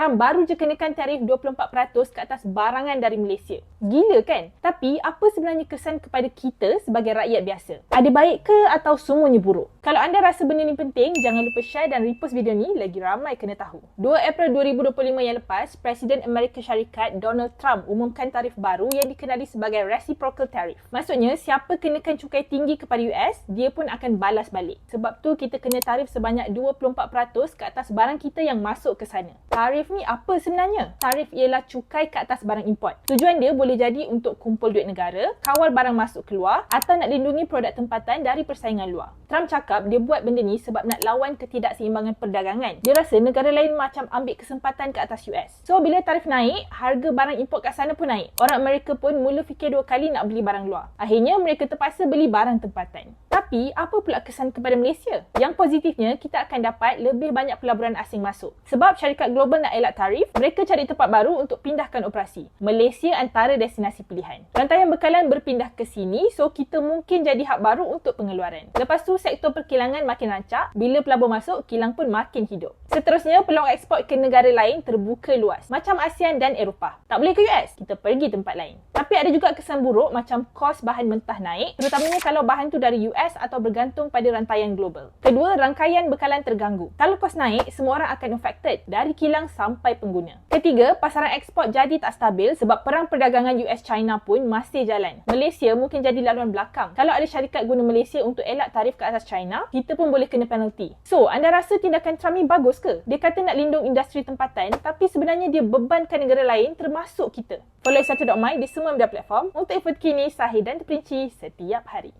Trump baru je kenakan tarif 24% ke atas barangan dari Malaysia. Gila kan? Tapi apa sebenarnya kesan kepada kita sebagai rakyat biasa? Ada baik ke atau semuanya buruk? Kalau anda rasa benda ni penting, jangan lupa share dan repost video ni lagi ramai kena tahu. 2 April 2025 yang lepas, Presiden Amerika Syarikat Donald Trump umumkan tarif baru yang dikenali sebagai reciprocal tariff. Maksudnya, siapa kenakan cukai tinggi kepada US, dia pun akan balas balik. Sebab tu kita kena tarif sebanyak 24% ke atas barang kita yang masuk ke sana. Tarif ni apa sebenarnya? Tarif ialah cukai ke atas barang import. Tujuan dia boleh jadi untuk kumpul duit negara, kawal barang masuk keluar atau nak lindungi produk tempatan dari persaingan luar. Trump cakap dia buat benda ni sebab nak lawan ketidakseimbangan perdagangan. Dia rasa negara lain macam ambil kesempatan ke atas US. So bila tarif naik, harga barang import kat sana pun naik. Orang Amerika pun mula fikir dua kali nak beli barang luar. Akhirnya mereka terpaksa beli barang tempatan. Tapi apa pula kesan kepada Malaysia? Yang positifnya kita akan dapat lebih banyak pelaburan asing masuk. Sebab syarikat global nak elak tarif, mereka cari tempat baru untuk pindahkan operasi. Malaysia antara destinasi pilihan. Rantaian bekalan berpindah ke sini so kita mungkin jadi hak baru untuk pengeluaran. Lepas tu sektor perkilangan makin rancak, bila pelabur masuk, kilang pun makin hidup. Seterusnya, peluang ekspor ke negara lain terbuka luas. Macam ASEAN dan Eropah. Tak boleh ke US? Kita pergi tempat lain. Tapi ada juga kesan buruk macam kos bahan mentah naik, terutamanya kalau bahan tu dari US atau bergantung pada rantaian global. Kedua, rangkaian bekalan terganggu. Kalau kos naik, semua orang akan affected dari kilang sampai pengguna. Ketiga, pasaran ekspor jadi tak stabil sebab perang perdagangan US-China pun masih jalan. Malaysia mungkin jadi laluan belakang. Kalau ada syarikat guna Malaysia untuk elak tarif ke atas China, kita pun boleh kena penalti. So, anda rasa tindakan Trump ni bagus ke? Dia kata nak lindung industri tempatan tapi sebenarnya dia bebankan negara lain termasuk kita. Follow 1.my di semua media platform untuk info terkini, sahih dan terperinci setiap hari.